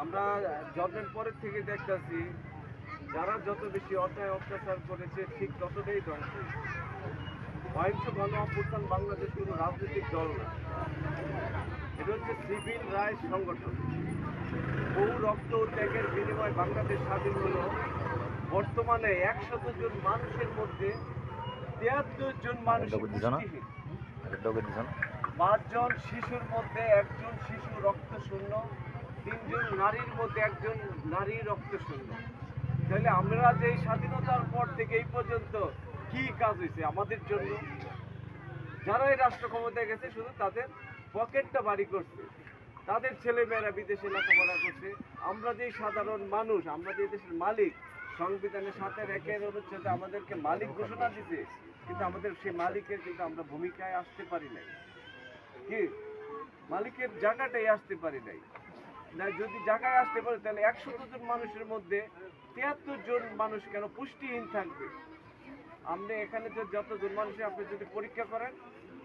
আমরা জন্মের পরের থেকে দেখতেছি যারা যত বেশি অন্যায় অত্যাচার করেছে ঠিক ততটাই ধ্বংস অহিংস গণ অভ্যুত্থান বাংলাদেশ কোনো রাজনৈতিক দল না। এটা হচ্ছে সিভিল রাইটস সংগঠন। বহু রক্ত ত্যাগের বিনিময়ে বাংলাদেশ স্বাধীন হলো। বর্তমানে একশত জন মানুষের মধ্যে তিয়াত্তর জন মানুষ পাঁচজন শিশুর মধ্যে একজন শিশু রক্ত শূন্য তিনজন নারীর মধ্যে একজন নারী রক্ত শূন্য তাহলে আমরা যে স্বাধীনতার পর থেকে এই পর্যন্ত কি কাজ হয়েছে আমাদের জন্য? যারা এই রাষ্ট্র ক্ষমতায় গেছে, শুধু তাদের পকেটটা বাড়ি করছে। তাদের ছেলেমেয়েরা বিদেশে লেখাপড়া করছে। আমরা যে সাধারণ মানুষ, আমরা যে দেশের মালিক, সংবিধানের সাথে রেখে অনুচ্ছেদে আমাদেরকে মালিক ঘোষণা দিতে কিন্তু আমাদের সেই মালিকের কিন্তু আমরা ভূমিকায় আসতে পারি নাই। কি? মালিকের জায়গাটাই আসতে পারি নাই। যদি জায়গায় আসতে পারে, তাহলে একশো জন মানুষের মধ্যে তিয়াত্তর জন মানুষ কেন পুষ্টিহীন থাকবে? আপনি এখানে যে যতজন মানুষের আপনি যদি পরীক্ষা করেন,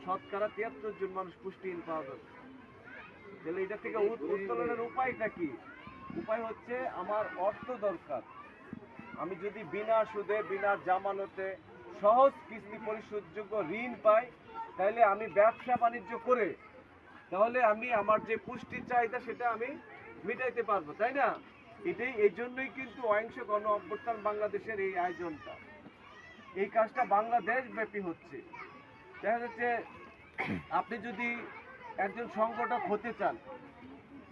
শতকরা তিয়াত্তর জন মানুষ পুষ্টিহীন পাওয়া যাবে। তাহলে এটা থেকে উত্তোলনের উপায়টা কি? উপায় হচ্ছে আমার অর্থ দরকার। আমি যদি বিনা সুদে, বিনা জামানতে সহজ কিস্তি পরিশোধযোগ্য ঋণ পাই, তাহলে আমি ব্যবসা বাণিজ্য করে তাহলে আমি আমার যে পুষ্টির চাহিদা সেটা আমি মিটাইতে পারব তাই না? এটাই এই জন্যই কিন্তু অহিংস গণ অভ্যুত্থান বাংলাদেশের এই আয়োজনটা। এই কাজটা বাংলাদেশ ব্যাপী হচ্ছে। দেখা যাচ্ছে আপনি যদি একজন সংগঠক হতে চান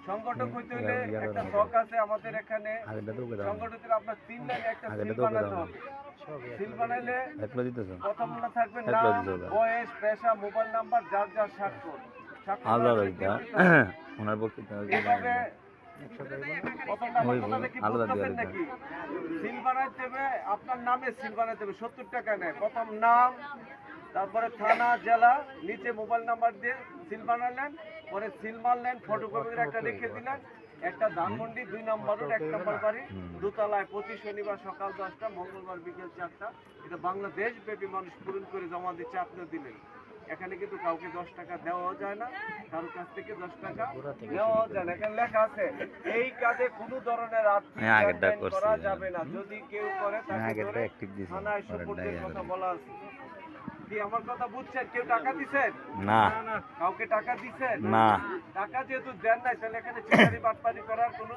সংগঠক হইতে হলে একটা। শখ আছে আমাদের এখানে। সংগঠনের আপনার তিন লাইনে একটা সিল বানাতে হবে। সিল বানাইলে প্রথম না থাকবে নাম বয়স পেশা মোবাইল নাম্বার যার যার স্বাক্ষর। আলাদা করার ওনার বক্তৃতা এইভাবে প্রথম নাম্বার ওই কথাটা কি আলাদা দিয়ে বুঝতেছেন দিতে নাকি সিল বানাইতে হবে আপনার নামে সিল বানাইতে হবে সত্তর টাকা নেয়। প্রথম নাম তারপরে থানা জেলা নিচে মোবাইল নাম্বার দিয়ে সিল বানালেন পরে সিল মারলেন একটা রেখে দিলেন একটা ধানমন্ডি দুই নম্বর রোড এক নম্বর বাড়ি দোতলায়। প্রতি শনিবার সকাল দশটা মঙ্গলবার বিকেল চারটা। এটা বাংলাদেশ ব্যাপী মানুষ পূরণ করে জমা দিচ্ছে আপনিও দিলেন। এখানে কিন্তু কাউকে দশ টাকা দেওয়া যায় না কারোর কাছ থেকে দশ টাকা নেওয়া যায় না। এখানে লেখা আছে এই কাজে কোনো ধরনের আর্থিক হ্যাঁ, করা। যাবে না। যদি কেউ করে হ্যাঁ, তাকে থানায় সুপুর্দের কথা বলা আছে। কি আমার কথা বুঝছেন? কেউ টাকা দিছেন না। না কাউকে টাকা দিছেন না। টাকা যেহেতু দেন নাই তাহলে এখানে চিটারি বাটপারি করার কোনো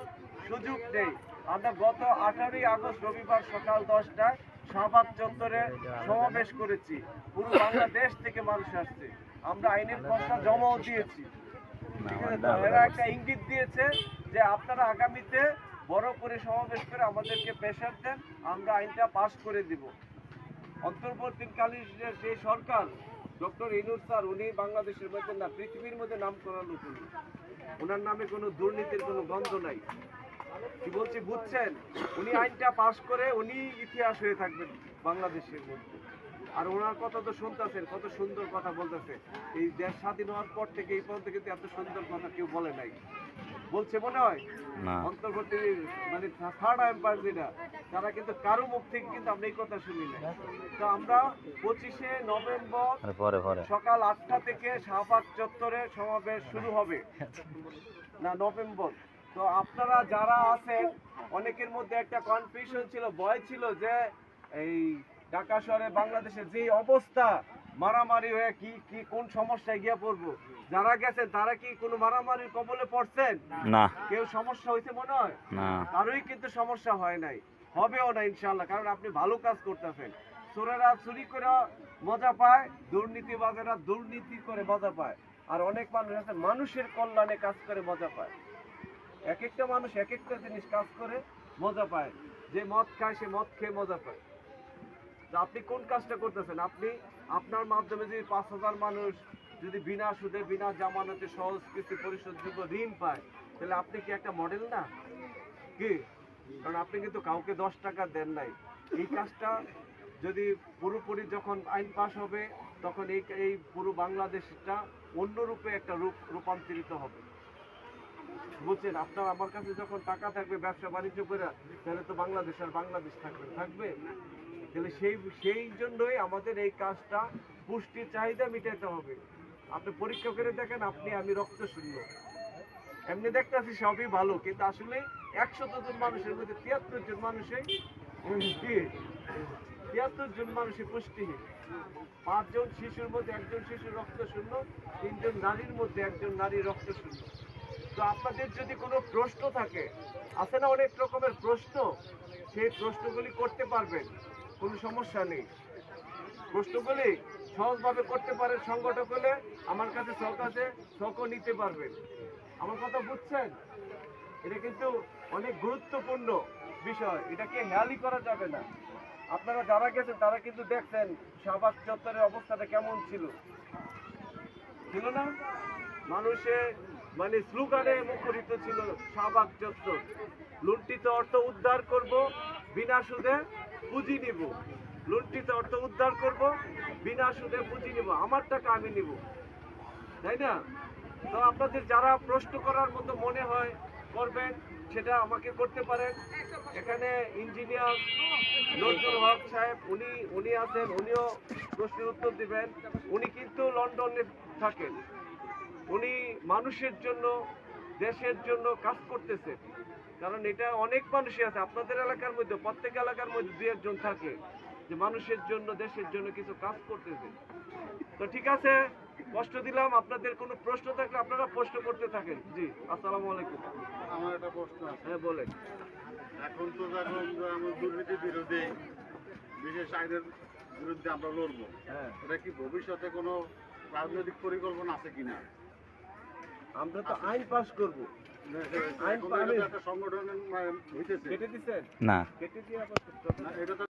সুযোগ নেই। আমরা গত আঠারোই আগস্ট রবিবার সকাল দশটায় শাহবাগ চত্বরে সমাবেশ করেছি পুরো বাংলাদেশ থেকে মানুষ আসছে আমরা আইনের খসড়া জমাও দিয়েছি? এরা একটা ইঙ্গিত দিয়েছে যে আপনারা আগামীতে বড় করে সমাবেশ করে আমাদেরকে প্রেশার দেন, আমরা আইনটা পাস করে দিব অন্তর্বর্তীকালীন যে সরকার, ডক্টর ইনুর স্যার, উনি বাংলাদেশের মধ্যে না, পৃথিবীর মধ্যে নাম করা লোক উনি। ওনার নামে কোনো দুর্নীতির কোনো গন্ধ নাই কি বলছি বুঝছেন? উনি আইনটা পাস করে উনি ইতিহাস হয়ে থাকবেন বাংলাদেশের মধ্যে। আর ওনার কথা তো শুনতেছেন কত সুন্দর কথা বলতেছে। এই দেশ স্বাধীন হওয়ার পর থেকে এই পর্যন্ত কিন্তু এত সুন্দর কথা কেউ বলে নাই। বলছে মনে হয়? অন্তর্বর্তী মানে থার্ড এম্পায়ার যেটা তারা কিন্তু কারও মুখ থেকে কিন্তু আমরা এই কথা শুনি না তো আমরা পঁচিশে নভেম্বর সকাল আটটা থেকে শাহবাগ চত্বরে সমাবেশ শুরু হবে। না নভেম্বর। তো আপনারা যারা আছেন অনেকের মধ্যে একটা কনফিউশন ছিল ভয় ছিল যে এই ঢাকা শহরে বাংলাদেশের যে অবস্থা মারামারি হয়ে কি কি কোন সমস্যায় গিয়ে পড়ব? যারা গেছেন তারা কি কোনো মারামারির কবলে পড়ছেন? না। কেউ সমস্যা হয়েছে মনে হয়? না। কারোই কিন্তু সমস্যা হয় নাই। হবেও না ইনশাল্লাহ কারণ আপনি ভালো কাজ করতেছেন। চোরেরা চুরি করে মজা পায় দুর্নীতিবাজেরা দুর্নীতি করে মজা পায়। আর অনেক মানুষ আছে মানুষের কল্যাণে কাজ করে মজা পায়। এক একটা মানুষ এক একটা জিনিস কাজ করে, মজা পায়। যে মদ খায়, সে মদ খেয়ে মজা পায়। তো আপনি কোন কাজটা করতেছেন? আপনি আপনার মাধ্যমে যদি পাঁচ হাজার মানুষ যদি বিনা সুদে, বিনা জামানতে সহজ কিস্তি পরিশোধযোগ্য ঋণ পায়, তাহলে আপনি কি একটা মডেল না? কি? কারণ আপনি কিন্তু কাউকে দশ টাকা দেন নাই। এই কাজটা যদি পুরোপুরি যখন আইন পাস হবে, তখন এই এই পুরো বাংলাদেশটা অন্য রূপে একটা রূপ, রূপান্তরিত হবে। বুঝছেন আপনার আমার কাছে যখন টাকা থাকবে, ব্যবসা বাণিজ্য করে তাহলে তো বাংলাদেশ আর বাংলাদেশ থাকবে থাকবে। তাহলে সেই সেই জন্যই আমাদের এই কাজটা পুষ্টির চাহিদা মিটাতে হবে। আপনি পরীক্ষা করে দেখেন, আপনি, আমি রক্ত শূন্য। এমনি দেখতেছি সবই ভালো, কিন্তু আসলে একশত জন মানুষের মধ্যে তিয়াত্তর জন মানুষই তিয়াত্তর জন মানুষই পুষ্টিহীন। পাঁচজন শিশুর মধ্যে একজন শিশু রক্ত শূন্য, তিনজন নারীর মধ্যে একজন নারী রক্ত শূন্য। তো আপনাদের যদি কোনো প্রশ্ন থাকে, আছে না অনেক রকমের প্রশ্ন? সেই প্রশ্নগুলি করতে পারবেন, কোনো সমস্যা নেই। প্রশ্নগুলি সহজভাবে করতে পারেন, সংগঠক হলে আমার কাছে শখ আছে, শখও নিতে পারবেন। আমার কথা বুঝছেন? এটা কিন্তু অনেক গুরুত্বপূর্ণ বিষয়। এটাকে হেয়ালি করা যাবে না। আপনারা যারা গেছেন, তারা কিন্তু দেখছেন শাহবাগ চত্বরের অবস্থাটা কেমন ছিল। ছিল না? মানুষে মানে স্লোগানে মুখরিত ছিল শাহবাগ চত্বর। লুণ্ঠিত অর্থ উদ্ধার করব, বিনা সুদে পুঁজি নিব। লুণ্ঠিত অর্থ উদ্ধার করব, বিনা সুদে পুঁজি নিব। আমার টাকা আমি নিব। তাই না? তো আপনাদের যারা প্রশ্ন করার মতো মনে হয়, করবেন, সেটা আমাকে করতে পারেন। এখানে ইঞ্জিনিয়ার নজরুল হক সাহেব, উনি উনি আছেন, উনিও প্রশ্নের উত্তর দিবেন। উনি কিন্তু লন্ডনে থাকেন। উনি মানুষের জন্য দেশের জন্য কাজ করতেছে। কারণ এটা অনেক মানুষই আছে। আপনাদের এলাকার মধ্যে প্রত্যেক এলাকার মধ্যে দু একজন থাকে যে মানুষের জন্য দেশের জন্য কিছু কাজ করতেছে। তো ঠিক আছে কষ্ট দিলাম। আপনাদের কোনো প্রশ্ন থাকলে আপনারা প্রশ্ন করতে থাকেন। জি আসসালামু আলাইকুম। আমার একটা প্রশ্ন আছে। হ্যাঁ বলেন। এখন তো যখন আমরা দুর্নীতি বিরোধী বিশেষ আইনের বিরুদ্ধে আমরা লড়বো। হ্যাঁ। এটা কি ভবিষ্যতে কোনো রাজনৈতিক পরিকল্পনা আছে কিনা? আমরা তো আইন পাস করব। আইন সংগঠনের মানে হইতেছে। কেটে দিছেন? না। কেটে দিয়ে না, এটা তো